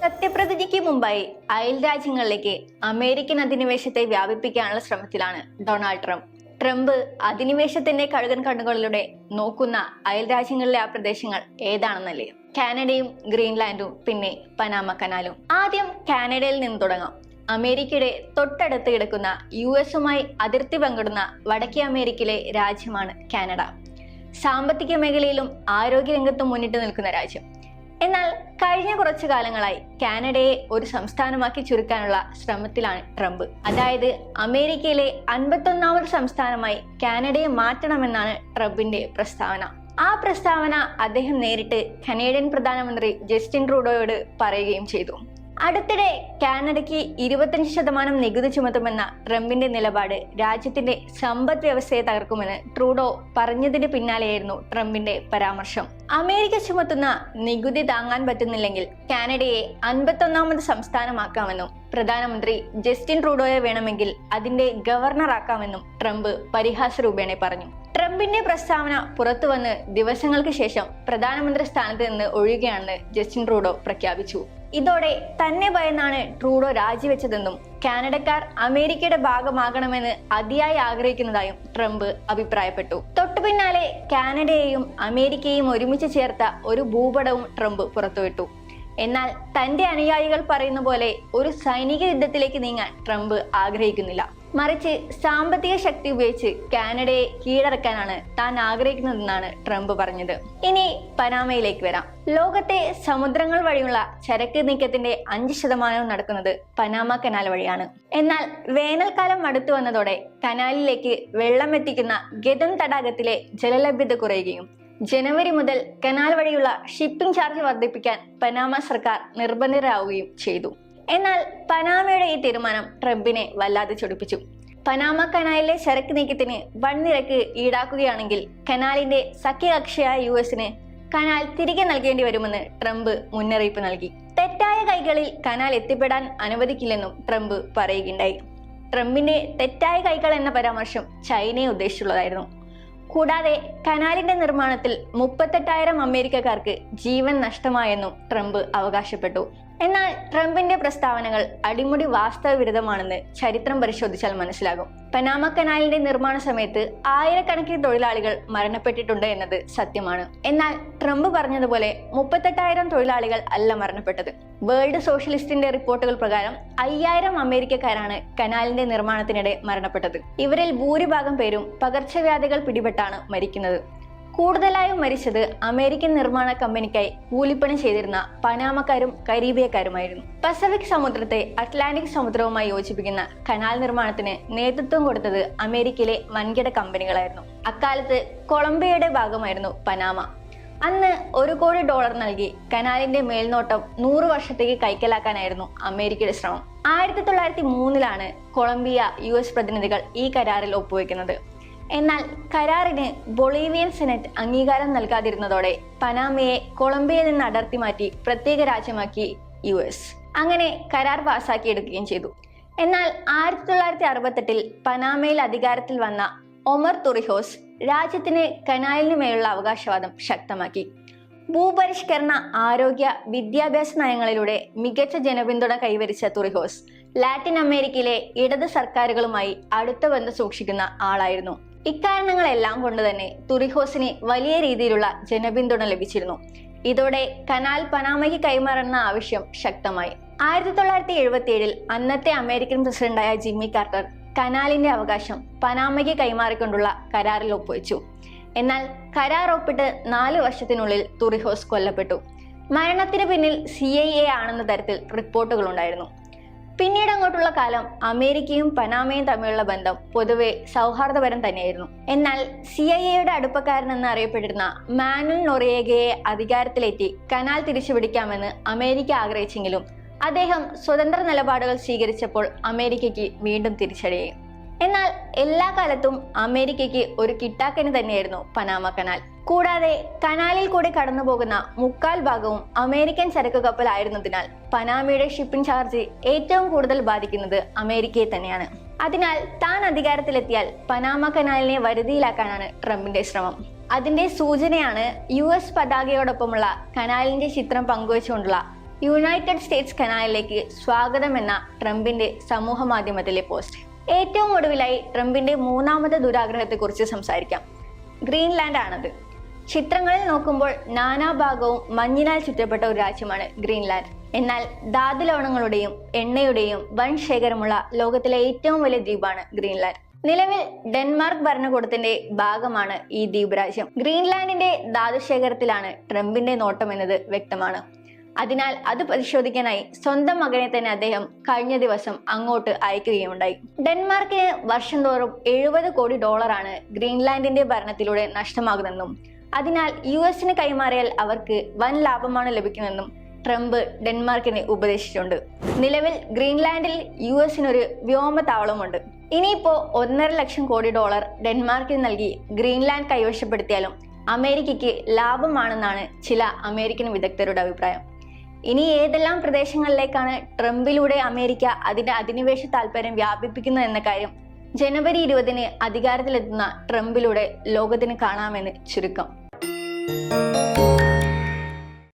സത്യപ്രതിജ്ഞയ്ക്ക് മുമ്പായി അയൽ രാജ്യങ്ങളിലേക്ക് അമേരിക്കൻ അധിനിവേശത്തെ വ്യാപിപ്പിക്കാനുള്ള ശ്രമത്തിലാണ് ഡൊണാൾഡ് ട്രംപ്. ട്രംപ് അധിനിവേശത്തിന്റെ കഴുകൻ കണ്ണുകളിലൂടെ നോക്കുന്ന അയൽ രാജ്യങ്ങളിലെ ആ പ്രദേശങ്ങൾ ഏതാണെന്നല്ലേ? കാനഡയും ഗ്രീൻലാൻഡും പിന്നെ പനാമ കനാലും. ആദ്യം കാനഡയിൽ നിന്ന് തുടങ്ങാം. അമേരിക്കയുടെ തൊട്ടടുത്ത് കിടക്കുന്ന യു എസുമായി അതിർത്തി പങ്കിടുന്ന വടക്കേ അമേരിക്കയിലെ രാജ്യമാണ് കാനഡ. സാമ്പത്തിക മേഖലയിലും ആരോഗ്യരംഗത്തും മുന്നിട്ട് നിൽക്കുന്ന രാജ്യം. എന്നാൽ കഴിഞ്ഞ കുറച്ചു കാലങ്ങളായി കാനഡയെ ഒരു സംസ്ഥാനമാക്കി ചുരുക്കാനുള്ള ശ്രമത്തിലാണ് ട്രംപ്. അതായത് അമേരിക്കയിലെ അൻപത്തൊന്നാമത് സംസ്ഥാനമായി കാനഡയെ മാറ്റണമെന്നാണ് ട്രംപിന്റെ പ്രസ്താവന. ആ പ്രസ്താവന അദ്ദേഹം നേരിട്ട് കനേഡിയൻ പ്രധാനമന്ത്രി ജസ്റ്റിൻ ട്രൂഡോയോട് പറയുകയും ചെയ്തു. അടുത്തിടെ കാനഡയ്ക്ക് ഇരുപത്തഞ്ച് ശതമാനം നികുതി ചുമത്തുമെന്ന ട്രംപിന്റെ നിലപാട് രാജ്യത്തിന്റെ സമ്പദ് വ്യവസ്ഥയെ തകർക്കുമെന്ന് ട്രൂഡോ പറഞ്ഞതിന് പിന്നാലെയായിരുന്നു ട്രംപിന്റെ പരാമർശം. അമേരിക്ക ചുമത്തുന്ന നികുതി താങ്ങാൻ പറ്റുന്നില്ലെങ്കിൽ കാനഡയെ അൻപത്തൊന്നാമത് സംസ്ഥാനമാക്കാമെന്നും പ്രധാനമന്ത്രി ജസ്റ്റിൻ ട്രൂഡോയെ വേണമെങ്കിൽ അതിന്റെ ഗവർണറാക്കാമെന്നും ട്രംപ് പരിഹാസ രൂപേണ പറഞ്ഞു. ട്രംപിന്റെ പ്രസ്താവന പുറത്തു വന്ന് ദിവസങ്ങൾക്ക് ശേഷം പ്രധാനമന്ത്രി സ്ഥാനത്ത് നിന്ന് ഒഴിയുകയാണെന്ന് ജസ്റ്റിൻ ട്രൂഡോ പ്രഖ്യാപിച്ചു. ഇതോടെ തന്നെ ഭയന്നാണ് ട്രൂഡോ രാജിവെച്ചതെന്നും കാനഡക്കാർ അമേരിക്കയുടെ ഭാഗമാകണമെന്ന് അതിയായി ആഗ്രഹിക്കുന്നതായും ട്രംപ് അഭിപ്രായപ്പെട്ടു. തൊട്ടു പിന്നാലെ കാനഡയെയും അമേരിക്കയെയും ഒരുമിച്ച് ചേർത്ത ഒരു ഭൂപടവും ട്രംപ് പുറത്തുവിട്ടു. എന്നാൽ തന്റെ അനുയായികൾ പറയുന്ന പോലെ ഒരു സൈനിക യുദ്ധത്തിലേക്ക് നീങ്ങാൻ ട്രംപ് ആഗ്രഹിക്കുന്നില്ല. മറിച്ച് സാമ്പത്തിക ശക്തി ഉപയോഗിച്ച് കാനഡയെ കീഴടക്കാനാണ് താൻ ആഗ്രഹിക്കുന്നതെന്നാണ് ട്രംപ് പറഞ്ഞത്. ഇനി പനാമയിലേക്ക് വരാം. ലോകത്തെ സമുദ്രങ്ങൾ വഴിയുള്ള ചരക്ക് നീക്കത്തിന്റെ അഞ്ച് ശതമാനവും നടക്കുന്നത് പനാമ കനാൽ വഴിയാണ്. എന്നാൽ വേനൽക്കാലം അടുത്തു വന്നതോടെ കനാലിലേക്ക് വെള്ളം എത്തിക്കുന്ന ഗതം തടാകത്തിലെ ജലലഭ്യത കുറയുകയും ജനുവരി മുതൽ കനാൽ വഴിയുള്ള ഷിപ്പിംഗ് ചാർജ് വർദ്ധിപ്പിക്കാൻ പനാമ സർക്കാർ നിർബന്ധിതരാവുകയും ചെയ്തു. എന്നാൽ പനാമയുടെ ഈ തീരുമാനം ട്രംപിനെ വല്ലാതെ ചൊടിപ്പിച്ചു. പനാമ കനാലിലെ ചരക്ക് നീക്കത്തിന് വൺ നിരക്ക് ഈടാക്കുകയാണെങ്കിൽ കനാലിന്റെ സഖ്യകക്ഷിയായ യു എസിന് കനാൽ തിരികെ നൽകേണ്ടി വരുമെന്ന് ട്രംപ് മുന്നറിയിപ്പ് നൽകി. തെറ്റായ കൈകളിൽ കനാൽ എത്തിപ്പെടാൻ അനുവദിക്കില്ലെന്നും ട്രംപ് പറയുകയുണ്ടായി. ട്രംപിന്റെ തെറ്റായ കൈകൾ എന്ന പരാമർശം ചൈനയെ ഉദ്ദേശിച്ചുള്ളതായിരുന്നു. കൂടാതെ കനാലിന്റെ നിർമ്മാണത്തിൽ മുപ്പത്തെട്ടായിരം അമേരിക്കക്കാർക്ക് ജീവൻ നഷ്ടമായെന്നും ട്രംപ് അവകാശപ്പെട്ടു. എന്നാൽ ട്രംപിന്റെ പ്രസ്താവനകൾ അടിമുടി വാസ്തവവിരുദ്ധമാണെന്ന് ചരിത്രം പരിശോധിച്ചാൽ മനസ്സിലാകും. പനാമ കനാലിന്റെ നിർമ്മാണ സമയത്ത് ആയിരക്കണക്കിന് തൊഴിലാളികൾ മരണപ്പെട്ടിട്ടുണ്ട് എന്നത് സത്യമാണ്. എന്നാൽ ട്രംപ് പറഞ്ഞതുപോലെ മുപ്പത്തെട്ടായിരം തൊഴിലാളികൾ അല്ല മരണപ്പെട്ടത്. വേൾഡ് സോഷ്യലിസ്റ്റിന്റെ റിപ്പോർട്ടുകൾ പ്രകാരം അയ്യായിരം അമേരിക്കക്കാരാണ് കനാലിന്റെ നിർമ്മാണത്തിനിടെ മരണപ്പെട്ടത്. ഇവരിൽ ഭൂരിഭാഗം പേരും പകർച്ചവ്യാധികൾ പിടിപെട്ടാണ് മരിക്കുന്നത്. കൂടുതലായും മരിച്ചത് അമേരിക്കൻ നിർമ്മാണ കമ്പനിക്കായി കൂലിപ്പണി ചെയ്തിരുന്ന പനാമക്കാരും കരീബിയക്കാരുമായിരുന്നു. പസഫിക് സമുദ്രത്തെ അറ്റ്ലാന്റിക് സമുദ്രവുമായി യോജിപ്പിക്കുന്ന കനാൽ നിർമ്മാണത്തിന് നേതൃത്വം കൊടുത്തത് അമേരിക്കയിലെ വൻകിട കമ്പനികളായിരുന്നു. അക്കാലത്ത് കൊളംബിയയുടെ ഭാഗമായിരുന്നു പനാമ. അന്ന് ഒരു കോടി ഡോളർ നൽകി കനാലിന്റെ മേൽനോട്ടം നൂറ് വർഷത്തേക്ക് കൈക്കലാക്കാനായിരുന്നു അമേരിക്കയുടെ ശ്രമം. ആയിരത്തി തൊള്ളായിരത്തി മൂന്നിലാണ് കൊളംബിയ യു എസ് പ്രതിനിധികൾ ഈ കരാറിൽ ഒപ്പുവെക്കുന്നത്. എന്നാൽ കരാറിന് ബൊളീവിയൻ സെനറ്റ് അംഗീകാരം നൽകാതിരുന്നതോടെ പനാമയെ കൊളംബിയയിൽ നിന്ന് അടർത്തി മാറ്റി പ്രത്യേക രാജ്യമാക്കി യു എസ്. അങ്ങനെ കരാർ പാസാക്കിയെടുക്കുകയും ചെയ്തു. എന്നാൽ ആയിരത്തി തൊള്ളായിരത്തി അറുപത്തെട്ടിൽ പനാമയിൽ അധികാരത്തിൽ വന്ന ഒമർ തുറിഹോസ് രാജ്യത്തിന് കനാലിനു മേലുള്ള അവകാശവാദം ശക്തമാക്കി. ഭൂപരിഷ്കരണ ആരോഗ്യ വിദ്യാഭ്യാസ നയങ്ങളിലൂടെ മികച്ച ജനപിന്തുണ കൈവരിച്ച തുറിഹോസ് ലാറ്റിൻ അമേരിക്കയിലെ ഇടത് സർക്കാരുകളുമായി അടുത്ത ബന്ധം സൂക്ഷിക്കുന്ന ആളായിരുന്നു. ഇക്കാരണങ്ങളെല്ലാം കൊണ്ട് തന്നെ തുറിഹോസിന് വലിയ രീതിയിലുള്ള ജനപിന്തുണ ലഭിച്ചിരുന്നു. ഇതോടെ കനാൽ പനാമയ്ക്ക് കൈമാറുന്ന ആവശ്യം ശക്തമായി. ആയിരത്തി തൊള്ളായിരത്തി എഴുപത്തി ഏഴിൽ അന്നത്തെ അമേരിക്കൻ പ്രസിഡന്റായ ജിമ്മി കാർട്ടർ കനാലിന്റെ അവകാശം പനാമയ്ക്ക് കൈമാറിക്കൊണ്ടുള്ള കരാറിൽ ഒപ്പുവെച്ചു. എന്നാൽ കരാർ ഒപ്പിട്ട് നാല് വർഷത്തിനുള്ളിൽ തുറിഹോസ് കൊല്ലപ്പെട്ടു. മരണത്തിന് പിന്നിൽ സി ഐ എ ആണെന്ന തരത്തിൽ റിപ്പോർട്ടുകൾ ഉണ്ടായിരുന്നു പിന്നീട് അങ്ങോട്ടുള്ള കാലം അമേരിക്കയും പനാമയും തമ്മിലുള്ള ബന്ധം പൊതുവെ സൗഹാർദ്ദപരം തന്നെയായിരുന്നു. എന്നാൽ സി ഐ എയുടെ അടുപ്പക്കാരനെന്ന് അറിയപ്പെട്ടിരുന്ന മാനുൽ നൊറിയേഗയെ അധികാരത്തിലെത്തി കനാൽ തിരിച്ചുപിടിക്കാമെന്ന് അമേരിക്ക ആഗ്രഹിച്ചെങ്കിലും അദ്ദേഹം സ്വതന്ത്ര നിലപാടുകൾ സ്വീകരിച്ചപ്പോൾ അമേരിക്കയ്ക്ക് വീണ്ടും തിരിച്ചടിയായി. എന്നാൽ എല്ലാ കാലത്തും അമേരിക്കയ്ക്ക് ഒരു കിട്ടാക്കന് തന്നെയായിരുന്നു പനാമ കനാൽ. കൂടാതെ കനാലിൽ കൂടി കടന്നു പോകുന്ന മുക്കാൽ ഭാഗവും അമേരിക്കൻ ചരക്ക് കപ്പലായിരുന്നതിനാൽ പനാമയുടെ ഷിപ്പിംഗ് ചാർജ് ഏറ്റവും കൂടുതൽ ബാധിക്കുന്നത് അമേരിക്കയെ തന്നെയാണ്. അതിനാൽ താൻ അധികാരത്തിലെത്തിയാൽ പനാമ കനാലിനെ വരുതിയിലാക്കാനാണ് ട്രംപിന്റെ ശ്രമം. അതിന്റെ സൂചനയാണ് യു എസ് പതാകയോടൊപ്പമുള്ള കനാലിന്റെ ചിത്രം പങ്കുവച്ചുകൊണ്ടുള്ള യുണൈറ്റഡ് സ്റ്റേറ്റ്സ് കനാലിലേക്ക് സ്വാഗതം എന്ന ട്രംപിന്റെ സമൂഹ മാധ്യമത്തിലെ പോസ്റ്റ്. ഏറ്റവും ഒടുവിലായി ട്രംപിന്റെ മൂന്നാമത്തെ ദുരാഗ്രഹത്തെക്കുറിച്ച് സംസാരിക്കാം. ഗ്രീൻലാൻഡ് ആണത് ചിത്രങ്ങളിൽ നോക്കുമ്പോൾ നാനാഭാഗവും മഞ്ഞിനാൽ ചുറ്റപ്പെട്ട ഒരു രാജ്യമാണ് ഗ്രീൻലാൻഡ്. എന്നാൽ ധാതുലവണങ്ങളുടെയും എണ്ണയുടെയും വൻ ശേഖരമുള്ള ലോകത്തിലെ ഏറ്റവും വലിയ ദ്വീപാണ് ഗ്രീൻലാൻഡ്. നിലവിൽ ഡെൻമാർക്ക് ഭരണകൂടത്തിന്റെ ഭാഗമാണ് ഈ ദ്വീപ് രാജ്യം. ഗ്രീൻലാൻഡിന്റെ ധാതുശേഖരത്തിലാണ് ട്രംപിന്റെ നോട്ടം എന്നത് വ്യക്തമാണ്. അതിനാൽ അത് പരിശോധിക്കാനായി സ്വന്തം മകനെ തന്നെ അദ്ദേഹം കഴിഞ്ഞ ദിവസം അങ്ങോട്ട് അയക്കുകയുണ്ടായി. ഡെൻമാർക്കിന് വർഷം തോറും എഴുപത് കോടി ഡോളറാണ് ഗ്രീൻലാൻഡിന്റെ ഭരണത്തിലൂടെ നഷ്ടമാകുന്നെന്നും അതിനാൽ യു എസിന് കൈമാറിയാൽ അവർക്ക് വൻ ലാഭമാണ് ലഭിക്കുമെന്നും ട്രംപ് ഡെൻമാർക്കിനെ ഉപദേശിച്ചിട്ടുണ്ട്. നിലവിൽ ഗ്രീൻലാൻഡിൽ യു എസിനൊരു വ്യോമതാവളമുണ്ട് ഇനിയിപ്പോ ഒന്നര ലക്ഷം കോടി ഡോളർ ഡെൻമാർക്കിന് നൽകി ഗ്രീൻലാൻഡ് കൈവശപ്പെടുത്തിയാലും അമേരിക്കയ്ക്ക് ലാഭമാണെന്നാണ് ചില അമേരിക്കൻ വിദഗ്ധരുടെ അഭിപ്രായം. ഇനി ഏതെല്ലാം പ്രദേശങ്ങളിലേക്കാണ് ട്രംപിലൂടെ അമേരിക്ക അതിന്റെ അധിനിവേശ താല്പര്യം വ്യാപിപ്പിക്കുന്നത് എന്ന കാര്യം ജനുവരി ഇരുപതിന് അധികാരത്തിലെത്തുന്ന ട്രംപിലൂടെ ലോകത്തിന് കാണാമെന്ന് ചുരുക്കം.